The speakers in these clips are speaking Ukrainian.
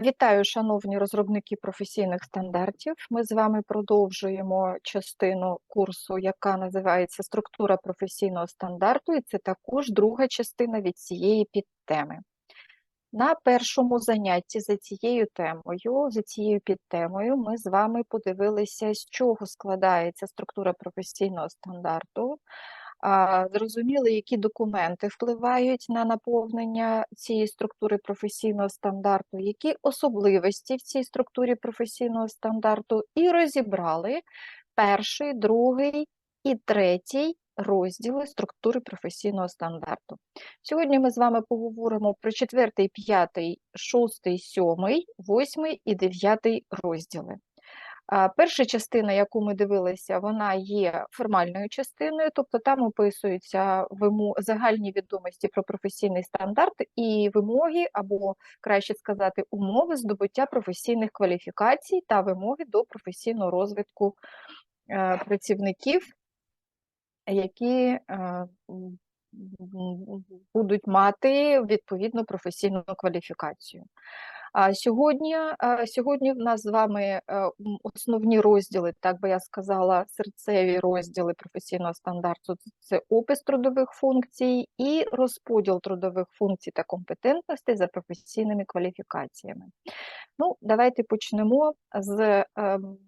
Вітаю, шановні розробники професійних стандартів. Ми з вами продовжуємо частину курсу, яка називається Структура професійного стандарту, і це також друга частина від цієї підтеми. На першому занятті за цією темою, за цією підтемою, ми з вами подивилися, з чого складається структура професійного стандарту, зрозуміли, які документи впливають на наповнення цієї структури професійного стандарту, які особливості в цій структурі професійного стандарту, і розібрали перший, другий і третій розділи структури професійного стандарту. Сьогодні ми з вами поговоримо про четвертий, п'ятий, шостий, сьомий, восьмий і дев'ятий розділи. Перша частина, яку ми дивилися, вона є формальною частиною, тобто там описуються загальні відомості про професійний стандарт і вимоги, або краще сказати, умови здобуття професійних кваліфікацій та вимоги до професійного розвитку е, працівників, які е, будуть мати відповідну професійну кваліфікацію. А сьогодні сьогодні в нас з вами е, основні розділи, так би я сказала, серцеві розділи професійного стандарту це опис трудових функцій і розподіл трудових функцій та компетентностей за професійними кваліфікаціями. Ну, Давайте почнемо з ем,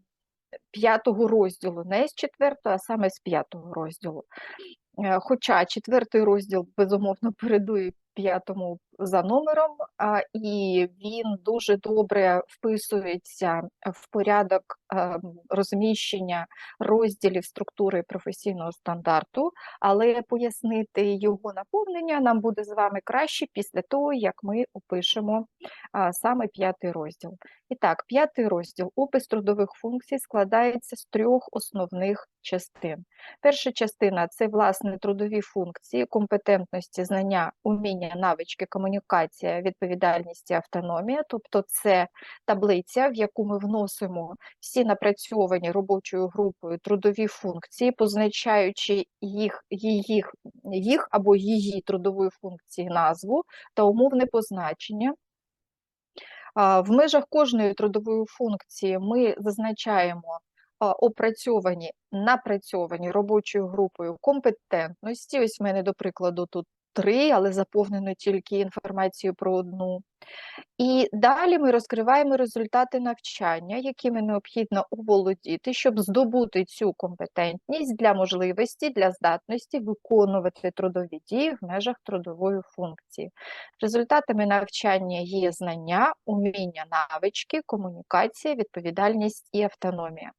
п'ятого розділу, не з четвертого, а саме з п'ятого розділу. Е, хоча четвертий розділ безумовно передує п'ятому за номером, і він дуже добре вписується в порядок розміщення розділів структури професійного стандарту, але пояснити його наповнення нам буде з вами краще після того, як ми опишемо саме п'ятий розділ. І так, п'ятий розділ опис трудових функцій складається з трьох основних частин. Перша частина це власне трудові функції, компетентності, знання, уміння, навички, комунікація, відповідальність і автономія, тобто це таблиця, в яку ми вносимо всі напрацьовані робочою групою трудові функції, позначаючи їх, їх, їх або її трудової функції назву та умовне позначення. В межах кожної трудової функції ми зазначаємо опрацьовані, напрацьовані робочою групою компетентності. Ось в мене, до прикладу, тут три, але заповнено тільки інформацією про одну. І далі ми розкриваємо результати навчання, якими необхідно оволодіти, щоб здобути цю компетентність для можливості, для здатності виконувати трудові дії в межах трудової функції. Результатами навчання є знання, уміння, навички, комунікація, відповідальність і автономія.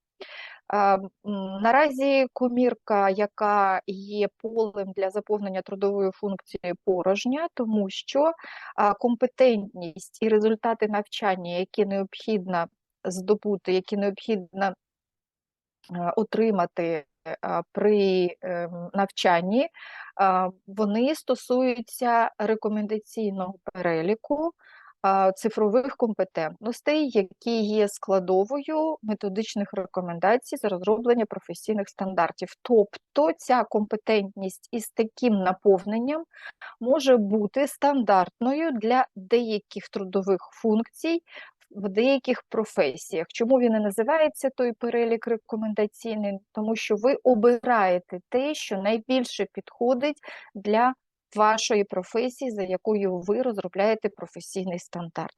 Наразі комірка, яка є полем для заповнення трудової функції порожня, тому що компетентність і результати навчання, які необхідно здобути, які необхідно отримати при ем, навчанні, вони стосуються рекомендаційного переліку цифрових компетентностей, які є складовою методичних рекомендацій з розроблення професійних стандартів. Тобто ця компетентність із таким наповненням може бути стандартною для деяких трудових функцій. В деяких професіях. Чому він не називається той перелік рекомендаційний? Тому що ви обираєте те, що найбільше підходить для вашої професії, за якою ви розробляєте професійний стандарт.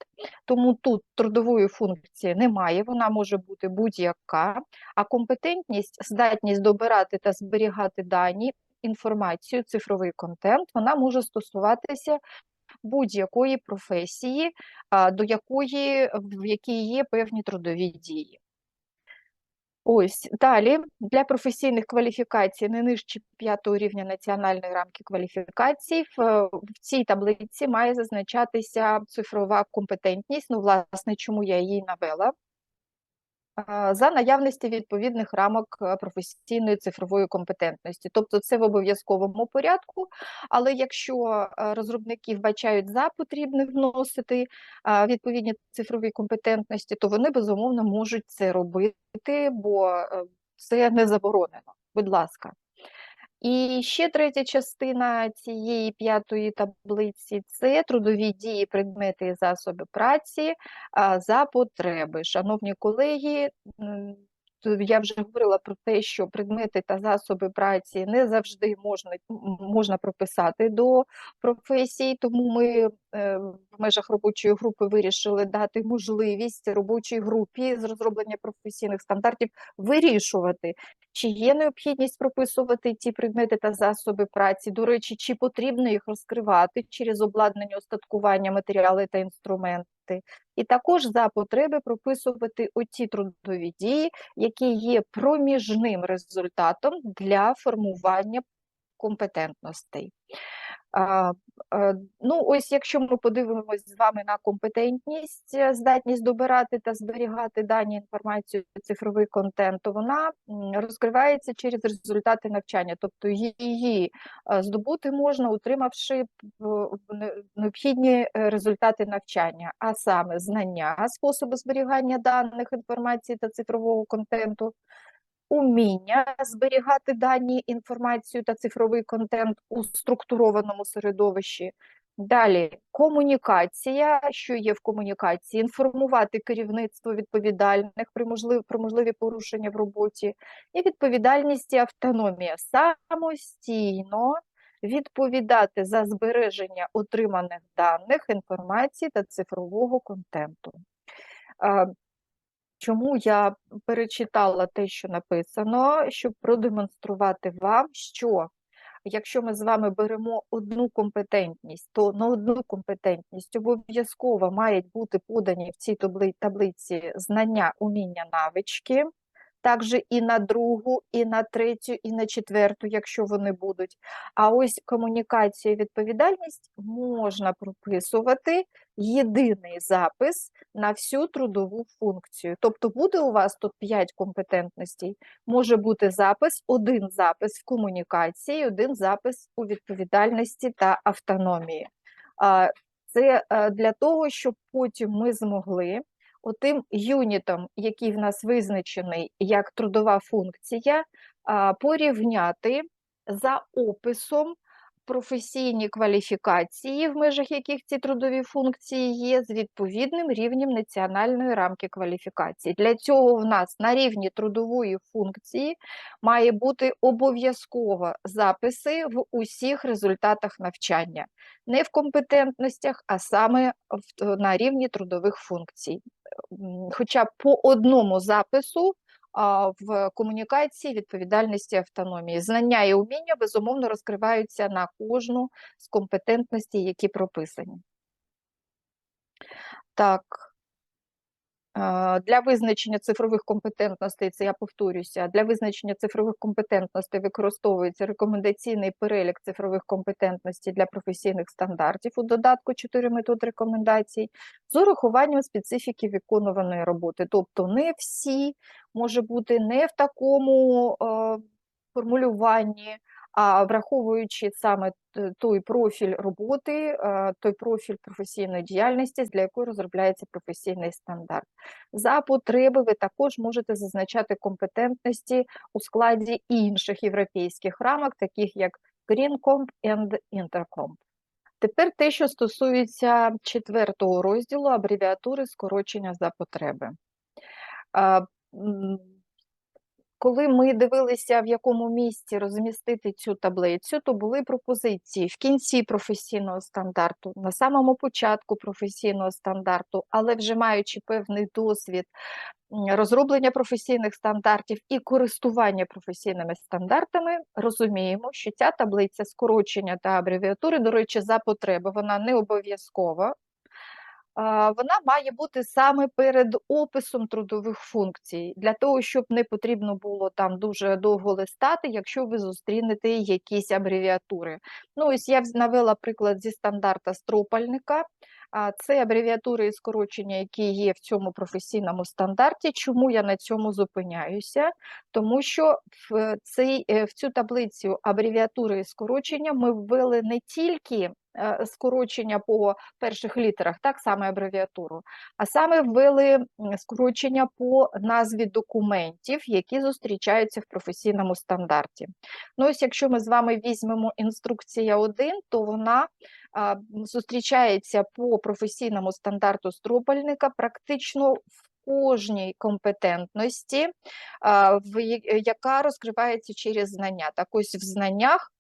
Тому тут трудової функції немає, вона може бути будь-яка, а компетентність, здатність добирати та зберігати дані, інформацію, цифровий контент, вона може стосуватися. Будь-якої професії, до якої в якій є певні трудові дії. Ось далі для професійних кваліфікацій не нижче п'ятого рівня національної рамки кваліфікацій в, цій таблиці має зазначатися цифрова компетентність. Ну, власне, чому я її навела? За наявності відповідних рамок е, професійної цифрової компетентності. Тобто це в обов'язковому порядку, але якщо е, розробники вбачають за потрібне вносити відповідні цифрові компетентності, то вони безумовно можуть це робити, бо е, це не заборонено. Будь ласка. І ще третя частина цієї п'ятої таблиці це трудові дії, предмети і засоби праці за потреби. Шановні колеги, я вже говорила про те, що предмети та засоби праці не завжди можна, можна прописати до професій, тому ми е, в межах робочої групи вирішили дати можливість робочій групі з розроблення професійних стандартів вирішувати, чи є необхідність прописувати ті предмети та засоби праці? До речі, чи потрібно їх розкривати через обладнання, устаткування, матеріали та інструменти? І також за потреби прописувати оті трудові дії, які є проміжним результатом для формування компетентностей. А, Ну, ось якщо ми подивимось з вами на компетентність, е, здатність добирати та зберігати дані інформацію, цифровий контент, то вона розкривається через результати навчання, тобто її е, здобути можна, утримавши необхідні е, результати навчання, а саме знання, способи зберігання даних інформації та цифрового контенту, уміння зберігати дані, інформацію та цифровий контент у структурованому середовищі. Далі комунікація, що є в комунікації, інформувати керівництво відповідальних при можлив, про можливі порушення в роботі, і відповідальність і автономія самостійно відповідати за збереження отриманих даних, інформації та цифрового контенту. Чому я перечитала те, що написано, щоб продемонструвати вам, що якщо ми з вами беремо одну компетентність, то на одну компетентність обов'язково мають бути подані в цій таблиці знання, уміння, навички, також і на другу, і на третю, і на четверту, якщо вони будуть. А ось комунікація і відповідальність можна прописувати єдиний запис на всю трудову функцію. Тобто буде у вас тут 5 компетентностей, може бути запис, один запис в комунікації, один запис у відповідальності та автономії. Це е, для того, щоб потім ми змогли отим юнітом, який в нас визначений як трудова функція, порівняти за описом професійні кваліфікації, в межах яких ці трудові функції є, з відповідним рівнем національної рамки кваліфікації. Для цього в нас на рівні трудової функції має бути обов'язково записи в усіх результатах навчання, не в компетентностях, а саме на рівні трудових функцій. Хоча по одному запису в комунікації, відповідальності, автономії. Знання і уміння, безумовно, розкриваються на кожну з компетентностей, які прописані. Так. Для визначення цифрових компетентностей, це я повторюся, для визначення цифрових компетентностей використовується рекомендаційний перелік цифрових компетентностей для професійних стандартів у додатку 4 метод рекомендацій з урахуванням специфіки виконуваної роботи. Тобто не всі може бути не в такому е, формулюванні, а враховуючи саме той профіль роботи, той профіль професійної діяльності, для якої розробляється професійний стандарт. За потреби ви також можете зазначати компетентності у складі інших європейських рамок, таких як GreenComp and Intercomp. Тепер те, що стосується четвертого розділу абревіатури скорочення за потреби. Коли ми дивилися, в якому місці розмістити цю таблицю, то були пропозиції в кінці професійного стандарту, на самому початку професійного стандарту, але вже маючи певний досвід розроблення професійних стандартів і користування професійними стандартами, розуміємо, що ця таблиця скорочення та абревіатури, до речі, за потреби, вона не обов'язкова. Вона має бути саме перед описом трудових функцій, для того, щоб не потрібно було там дуже довго листати, якщо ви зустрінете якісь абревіатури. Ну, ось я навела приклад зі стандарта стропальника. Це абревіатури і скорочення, які є в цьому професійному стандарті. Чому я на цьому зупиняюся? Тому що в цей е, в цю таблицю абревіатури і скорочення ми ввели не тільки е, скорочення по перших літерах, так саме абревіатуру, а саме ввели скорочення по назві документів, які зустрічаються в професійному стандарті. Ну, ось якщо ми з вами візьмемо інструкція 1, то вона зустрічається по професійному стандарту стропольника практично в кожній компетентності, яка розкривається через знання. Так ось в знаннях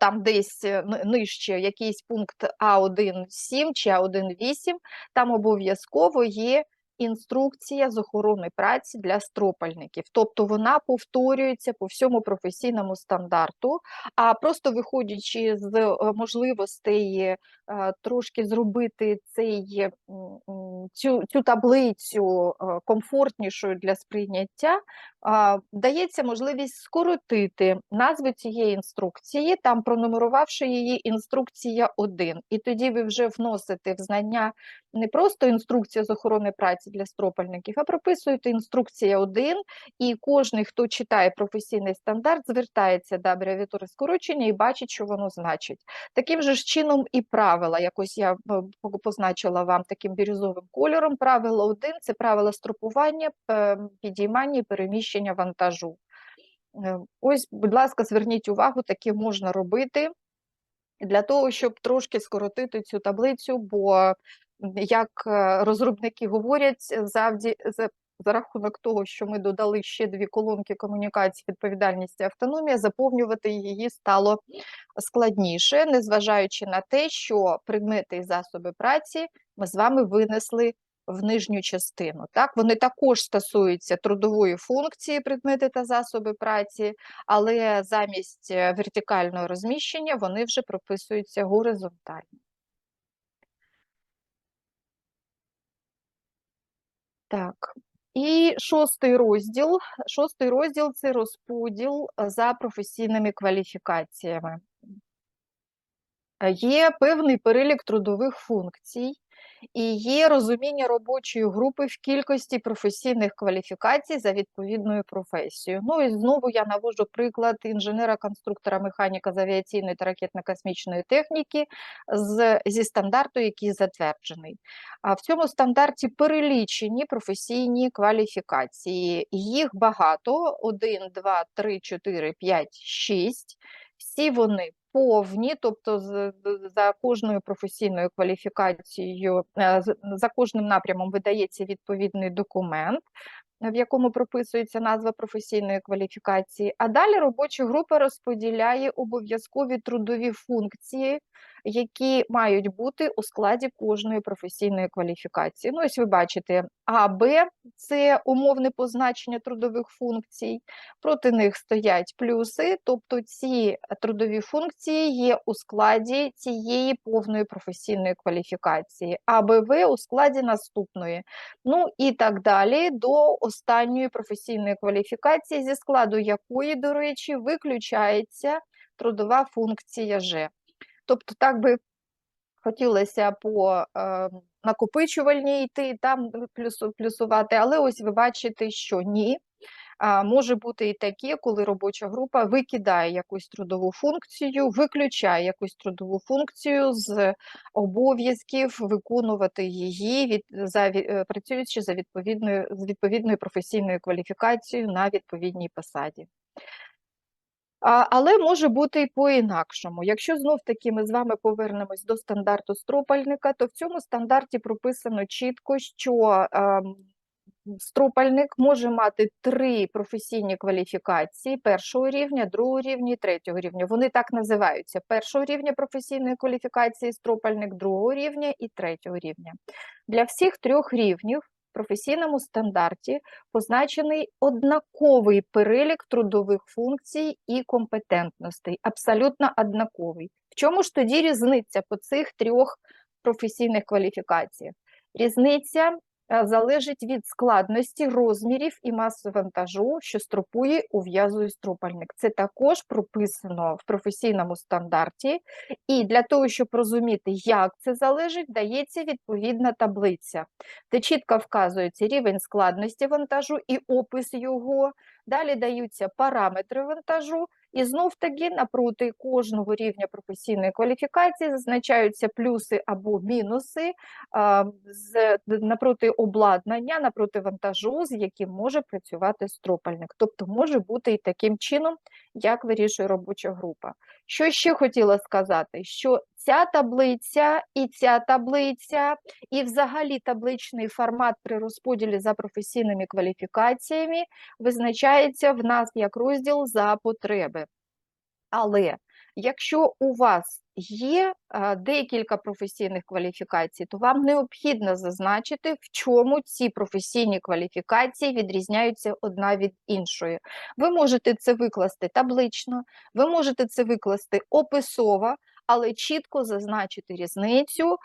там десь е, нижче якийсь пункт А1.7 чи А1.8, там обов'язково є інструкція з охорони праці для стропальників. Тобто вона повторюється по всьому професійному стандарту, а просто виходячи з е, можливостей е, трошки зробити цей, цю, цю таблицю е, комфортнішою для сприйняття, дається можливість скоротити назву цієї інструкції, там пронумерувавши її інструкція 1. І тоді ви вже вносите в знання не просто інструкція з охорони праці для стропальників, а прописуєте інструкція 1, і кожен, хто читає професійний стандарт, звертається до абревіатури скорочення і бачить, що воно значить. Таким же ж чином і правила, якось я е, позначила вам таким бірюзовим кольором. Правило 1 – це правила струпування, е, підіймання і переміщення вантажу. Е, Ось, будь ласка, зверніть увагу, таке можна робити для того, щоб трошки скоротити цю таблицю, бо, як е, розробники говорять, завді, за, за рахунок того, що ми додали ще дві колонки комунікації, відповідальність і автономія, заповнювати її стало складніше, незважаючи на те, що предмети і засоби праці ми з вами винесли в нижню частину. Так, вони також стосуються трудової функції, предмети та засоби праці, але замість е, вертикального розміщення вони вже прописуються горизонтально. Так, і шостий розділ. Шостий розділ це розподіл за професійними кваліфікаціями. Е, Є певний перелік трудових функцій, і є розуміння робочої групи в кількості професійних кваліфікацій за відповідною професією. Ну і знову я наводжу приклад інженера-конструктора механіка з авіаційної та ракетно-космічної техніки з, зі стандарту, який затверджений. А в цьому стандарті перелічені професійні кваліфікації. Їх багато: 1, 2, 3, 4, 5, 6. Всі вони повні, тобто за кожною професійною кваліфікацією, е, за кожним напрямом видається відповідний документ, в якому прописується назва професійної кваліфікації. А далі робоча група розподіляє обов'язкові трудові функції, які мають бути у складі кожної професійної кваліфікації. Ну, ось ви бачите, А, Б це умовне позначення трудових функцій. Проти них стоять плюси, тобто ці трудові функції є у складі цієї повної професійної кваліфікації, а БВ у складі наступної. Ну і так далі до останньої професійної кваліфікації, зі складу якої, до речі, виключається трудова функція Ж. Тобто, так би хотілося по е, накопичувальній йти, там плюс, плюсувати, але ось ви бачите, що ні. Може бути і таке, коли робоча група викидає якусь трудову функцію, виключає якусь трудову функцію з обов'язків виконувати її, від, за, е, працюючи за відповідною, з відповідною професійною кваліфікацією на відповідній посаді. Але може бути і по-інакшому. Якщо знов таки ми з вами повернемось до стандарту стропальника, то в цьому стандарті прописано чітко, що стропальник може мати три професійні кваліфікації першого рівня, другого рівня і третього рівня. Вони так називаються: першого рівня професійної кваліфікації стропальник, другого рівня і третього рівня. Для всіх трьох рівнів в професійному стандарті позначений однаковий перелік трудових функцій і компетентностей, абсолютно однаковий. В чому ж тоді різниця по цих трьох професійних кваліфікаціях? Різниця залежить від складності, розмірів і маси вантажу, що стропує, ув'язує стропальник. Це також прописано в професійному стандарті. І для того, щоб розуміти, як це залежить, дається відповідна таблиця, де чітко вказується рівень складності вантажу і опис його. Далі даються параметри вантажу, і знов таки напроти кожного рівня професійної кваліфікації зазначаються плюси або мінуси напроти обладнання, напроти вантажу, з яким може працювати стропальник. Тобто може бути і таким чином, як вирішує робоча група. Що ще хотіла сказати? Що ця таблиця і ця таблиця, і взагалі табличний формат при розподілі за професійними кваліфікаціями визначається в нас як розділ за потреби. Але якщо у вас є декілька професійних кваліфікацій, то вам необхідно зазначити, в чому ці професійні кваліфікації відрізняються одна від іншої. Ви можете це викласти таблично, ви можете це викласти описово, але чітко зазначити різницю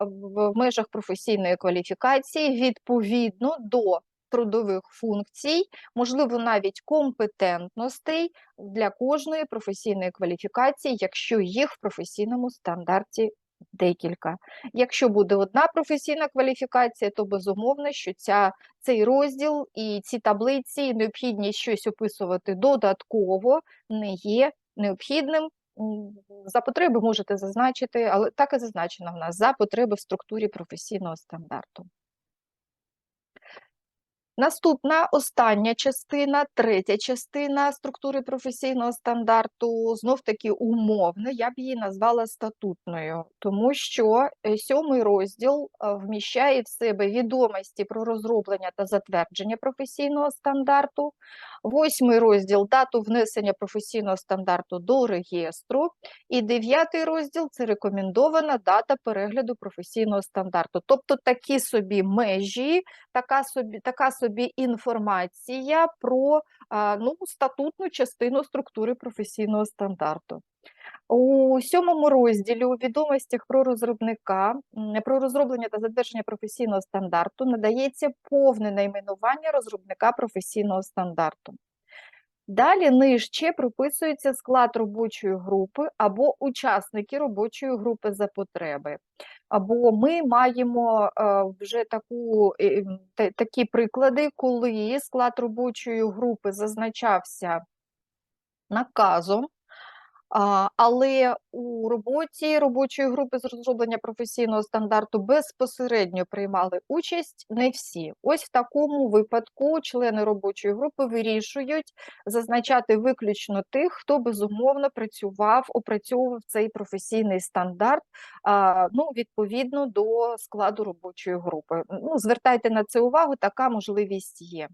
в межах професійної кваліфікації відповідно до трудових функцій, можливо, навіть компетентностей для кожної професійної кваліфікації, якщо їх в професійному стандарті декілька. Якщо буде одна професійна кваліфікація, то безумовно, що ця, цей розділ і ці таблиці, необхідність щось описувати додатково не є необхідним. За потреби можете зазначити, але так і зазначено в нас за потреби в структурі професійного стандарту. Наступна остання частина, третя частина структури професійного стандарту, знов таки умовна, я б її назвала статутною, тому що е, сьомий розділ е, вміщає в себе відомості про розроблення та затвердження професійного стандарту, восьмий розділ дату внесення професійного стандарту до реєстру, і дев'ятий розділ це рекомендована дата перегляду професійного стандарту. Тобто такі собі межі, така собі така собі інформація про ну, статутну частину структури професійного стандарту. У сьомому розділі у відомостях про розробника, про розроблення та затвердження професійного стандарту надається повне найменування розробника професійного стандарту. Далі нижче прописується склад робочої групи або учасники робочої групи за потреби. Або ми маємо е, вже таку, е, такі приклади, коли склад робочої групи зазначався наказом, але у роботі робочої групи з розроблення професійного стандарту безпосередньо приймали участь не всі. Ось в такому випадку члени робочої групи вирішують зазначати виключно тих, хто безумовно працював, опрацьовував цей професійний стандарт ну, відповідно до складу робочої групи. Ну, Звертайте на це увагу, така можливість є.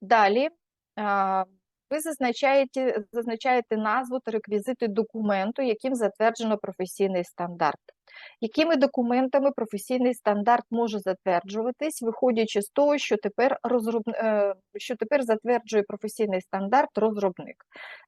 Далі. Ви зазначаєте зазначаєте назву та реквізити документу, яким затверджено професійний стандарт. Якими документами професійний стандарт може затверджуватись, виходячи з того, що тепер розроб... Е, що тепер затверджує професійний стандарт розробник?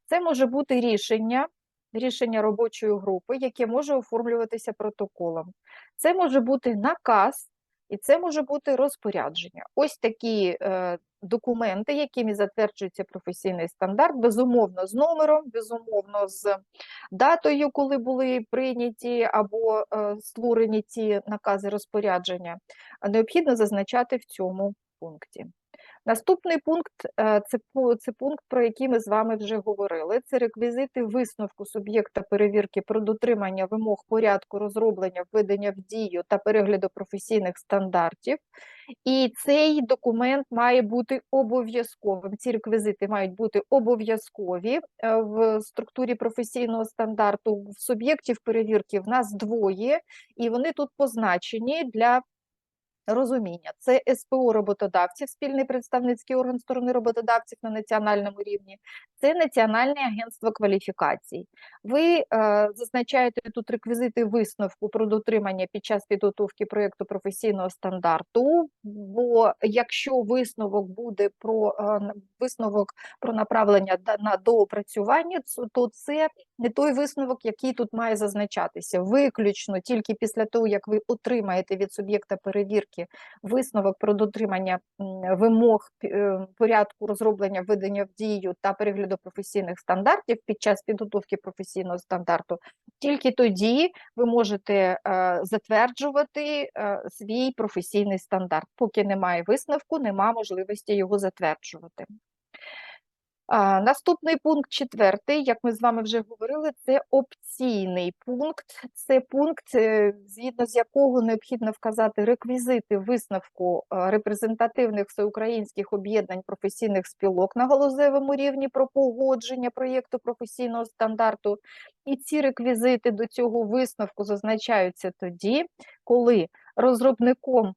Це може бути рішення, рішення робочої групи, яке може оформлюватися протоколом. Це може бути наказ, і це може бути розпорядження. Ось такі е, документи, якими затверджується професійний стандарт, безумовно, з номером, безумовно, з датою, коли були прийняті або е, створені ці накази розпорядження, необхідно зазначати в цьому пункті. Наступний пункт е, це це пункт, про який ми з вами вже говорили. Це реквізити висновку суб'єкта перевірки про дотримання вимог порядку розроблення, введення в дію та перегляду професійних стандартів. І цей документ має бути обов'язковим. Ці реквізити мають бути обов'язкові е, в структурі професійного стандарту. В суб'єктів перевірки в нас двоє, і вони тут позначені для розуміння. Це СПО роботодавців, спільний представницький орган сторони роботодавців на національному рівні, це Національне агентство кваліфікацій. Ви е, зазначаєте тут реквізити висновку про дотримання під час підготовки проєкту професійного стандарту. Бо якщо висновок буде про е, висновок про направлення на доопрацювання, то це не той висновок, який тут має зазначатися. Виключно тільки після того, як ви отримаєте від суб'єкта перевірки висновок про дотримання вимог е, порядку розроблення видання в дію та перегляду професійних стандартів під час підготовки професійного стандарту, тільки тоді ви можете е, затверджувати е, свій професійний стандарт. Поки немає висновку, немає можливості його затверджувати. Наступний пункт четвертий, як ми з вами вже говорили, це опційний пункт. Це пункт, е, згідно з якого необхідно вказати реквізити висновку е, репрезентативних всеукраїнських об'єднань професійних спілок на галузевому рівні про погодження проєкту професійного стандарту. І ці реквізити до цього висновку зазначаються тоді, коли розробником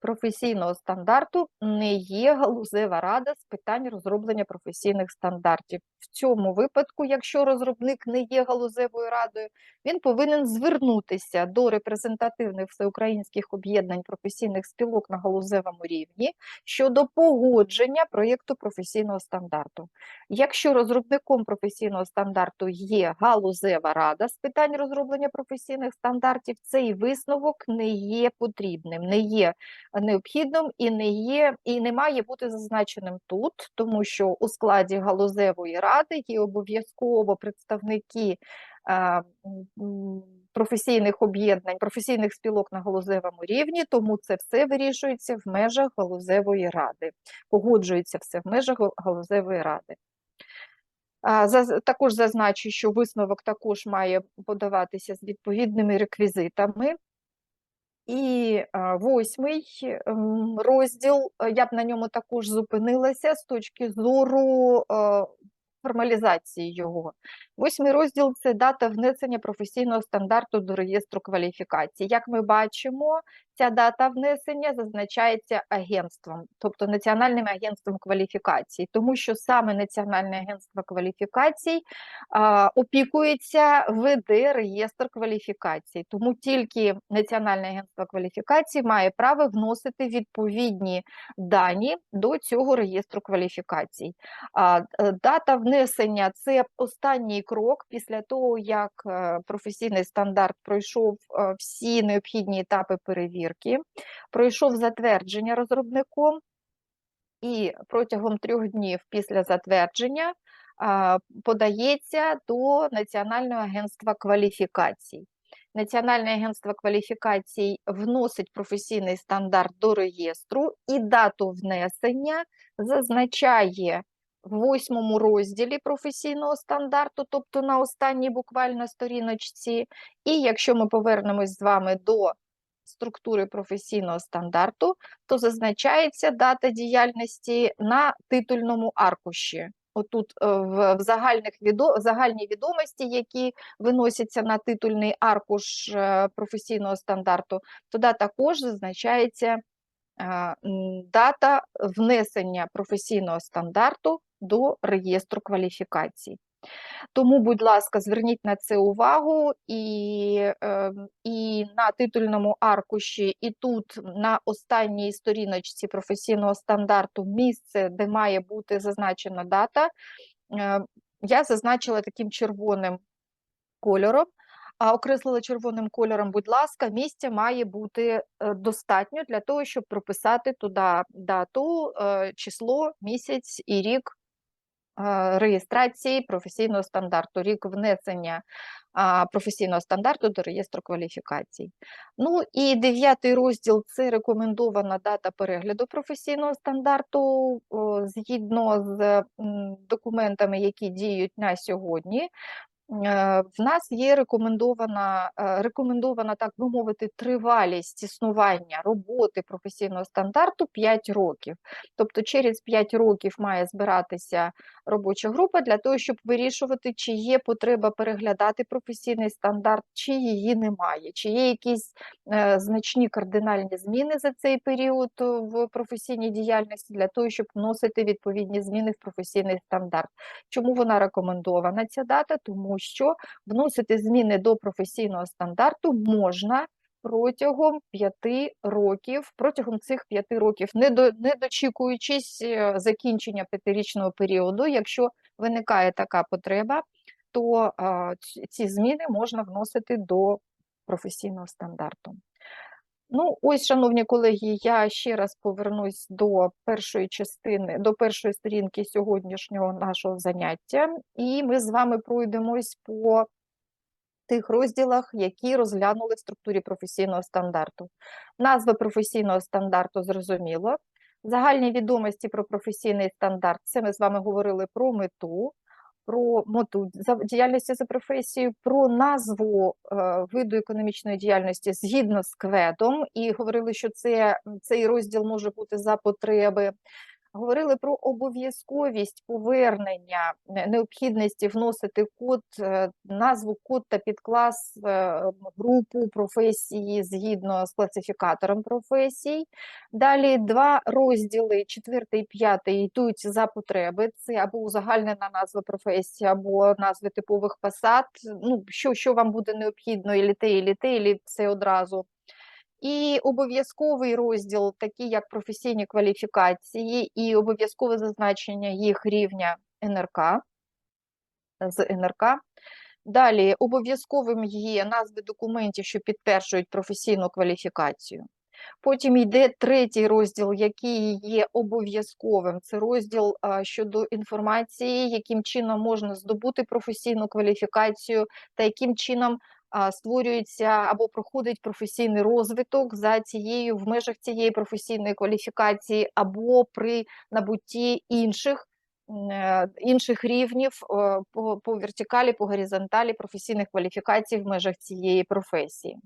професійного стандарту не є галузева рада з питань розроблення професійних стандартів. В цьому випадку, якщо розробник не є галузевою радою, він повинен звернутися до репрезентативних всеукраїнських об'єднань професійних спілок на галузевому рівні щодо погодження проєкту професійного стандарту. Якщо розробником професійного стандарту є галузева рада з питань розроблення професійних стандартів, цей висновок не є потрібним, не є необхідним і не є, і не має бути зазначеним тут, тому що у складі галузевої ради є обов'язково представники е, професійних об'єднань, професійних спілок на галузевому рівні, тому це все вирішується в межах галузевої ради, погоджується все в межах галузевої ради. Також зазначу, що висновок також має подаватися з відповідними реквізитами. І восьмий розділ, е, я б на ньому також зупинилася з точки зору е, формалізації його. Восьмий розділ це дата внесення професійного стандарту до реєстру кваліфікацій. Як ми бачимо, ця дата внесення зазначається агентством, тобто Національним агентством кваліфікацій, тому що саме Національне агентство кваліфікацій а, опікується, веде реєстр кваліфікацій. Тому тільки Національне агентство кваліфікацій має право вносити відповідні дані до цього реєстру кваліфікацій. А, е, Дата внесення це останній крок після того, як е, професійний стандарт пройшов е, всі необхідні етапи перевірки, пройшов затвердження розробником, і протягом трьох днів після затвердження подається до Національного агентства кваліфікацій. Національне агентство кваліфікацій вносить професійний стандарт до реєстру і дату внесення зазначає в восьмому розділі професійного стандарту, тобто на останній буквально сторіночці. І якщо ми повернемось з вами до структури професійного стандарту, то зазначається дата діяльності на титульному аркуші. Отут е, в, загальних відо, загальні відомості, які виносяться на титульний аркуш е, професійного стандарту, туди також зазначається е, дата внесення професійного стандарту до реєстру кваліфікацій. Тому, будь ласка, зверніть на це увагу і, е, і на титульному аркуші, і тут на останній сторіночці професійного стандарту місце, де має бути зазначена дата. е, Я зазначила таким червоним кольором, а окреслила червоним кольором, будь ласка, місця має бути е, достатньо для того, щоб прописати туди дату, е, число, місяць і рік реєстрації професійного стандарту, рік внесення професійного стандарту до реєстру кваліфікацій. Ну і дев'ятий розділ це рекомендована дата перегляду професійного стандарту згідно з документами, які діють на сьогодні. Е, В нас є рекомендована, е, рекомендована, так би мовити, тривалість існування роботи професійного стандарту 5 років. Тобто через 5 років має збиратися робоча група для того, щоб вирішувати, чи є потреба переглядати професійний стандарт, чи її немає, чи є якісь е, значні кардинальні зміни за цей період в професійній діяльності для того, щоб вносити відповідні зміни в професійний стандарт. Чому вона рекомендована ця дата? Тому що вносити зміни до професійного стандарту можна протягом п'яти років, протягом цих п'яти років, не, до, не дочікуючись е, закінчення п'ятирічного періоду, якщо виникає така потреба, то а, ці- ці зміни можна вносити до професійного стандарту. Ну, ось, шановні колеги, я ще раз повернусь до першої частини, до першої сторінки сьогоднішнього нашого заняття, і ми з вами пройдемось по тих розділах, які розглянули в структурі професійного стандарту. Назва професійного стандарту зрозуміло. Загальні відомості про професійний стандарт це ми з вами говорили про мету, про моту діяльності за професією, про назву е, виду економічної діяльності згідно з кведом, і говорили, що це, цей розділ може бути за потреби. Говорили про обов'язковість повернення необхідності вносити код, е, назву код та підклас е, групу професії згідно з класифікатором професій. Далі два розділи, четвертий і п'ятий, йдуть за потреби. Це або узагальнена назва професії, або назви типових посад. Ну, що, що вам буде необхідно, і те, і те, і все одразу. І обов'язковий розділ, такий як професійні кваліфікації, і обов'язкове зазначення їх рівня НРК з НРК. Далі обов'язковим є назви документів, що підтверджують професійну кваліфікацію. Потім йде третій розділ, який є обов'язковим. Це розділ щодо інформації, яким чином можна здобути професійну кваліфікацію та яким чином створюється або проходить професійний розвиток за цією в межах цієї професійної кваліфікації, або при набутті інших. е, Інших рівнів по, по вертикалі, по горизонталі професійних кваліфікацій в межах цієї професії.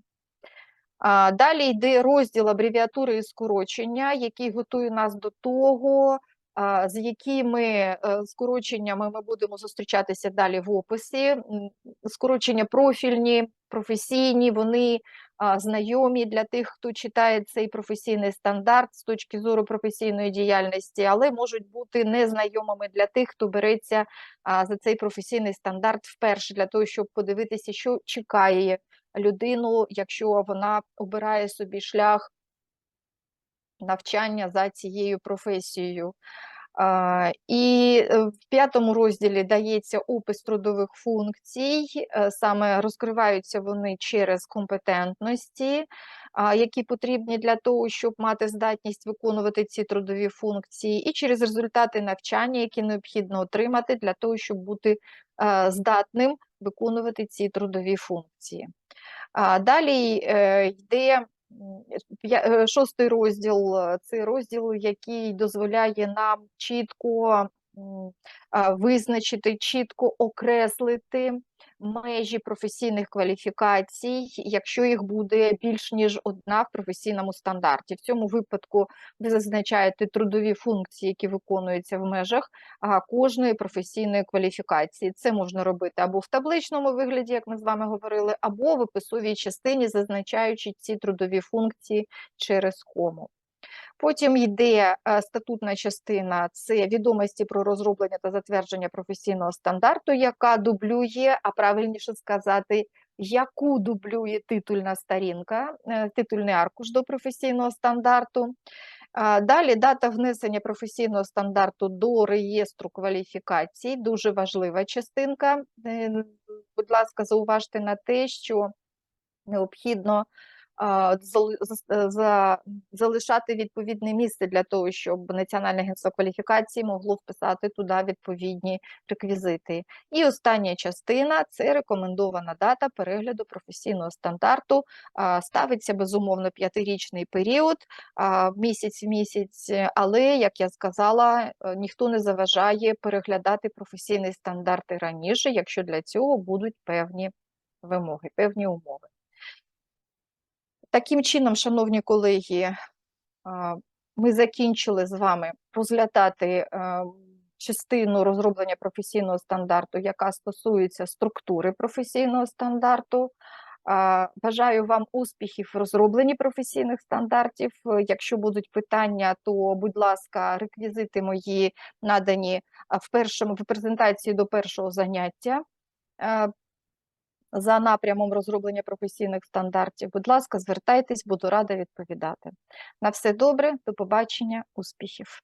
Далі йде розділ абревіатури і скорочення, який готує нас до того, з якими е, скороченнями ми будемо зустрічатися далі в описі. Скорочення профільні, професійні, вони знайомі для тих, хто читає цей професійний стандарт з точки зору професійної діяльності, але можуть бути незнайомими для тих, хто береться за цей професійний стандарт вперше, для того, щоб подивитися, що чекає людину, якщо вона обирає собі шлях навчання за цією професією. І е, в п'ятому розділі дається опис трудових функцій, е, саме розкриваються вони через компетентності, які потрібні для того, щоб мати здатність виконувати ці трудові функції, і через результати навчання, які необхідно отримати для того, щоб бути е, здатним виконувати ці трудові функції. Далі йде шостий розділ, е, це розділ, який дозволяє нам чітко визначити, чітко окреслити межі професійних кваліфікацій, якщо їх буде більш ніж одна в професійному стандарті. В цьому випадку ви зазначаєте трудові функції, які виконуються в межах кожної професійної кваліфікації. Це можна робити або в табличному вигляді, як ми з вами говорили, або в описовій частині, зазначаючи ці трудові функції через кому. Потім йде е, статутна частина, це відомості про розроблення та затвердження професійного стандарту, яка дублює, а правильніше сказати, яку дублює титульна сторінка, е, титульний аркуш до професійного стандарту. Далі дата внесення професійного стандарту до реєстру кваліфікацій, дуже важлива частинка. Е, Будь ласка, зауважте на те, що необхідно е, за- залишати відповідне місце для того, щоб Національне агентство кваліфікації могло вписати туди відповідні реквізити. І остання частина це рекомендована дата перегляду професійного стандарту. Ставиться безумовно п'ятирічний період, місяць в місяць, але як я сказала, е, ніхто не заважає переглядати професійний стандарт раніше, якщо для цього будуть певні вимоги, певні умови. Таким чином, шановні колеги, ми закінчили з вами розглядати е, частину розроблення професійного стандарту, яка стосується структури професійного стандарту. Бажаю вам успіхів в розробленні професійних стандартів. Е, Якщо будуть питання, то, будь ласка, реквізити мої надані в першому в презентації до першого заняття. За напрямом розроблення професійних стандартів. Будь ласка, звертайтесь, буду рада відповідати. На все добре, до побачення, успіхів!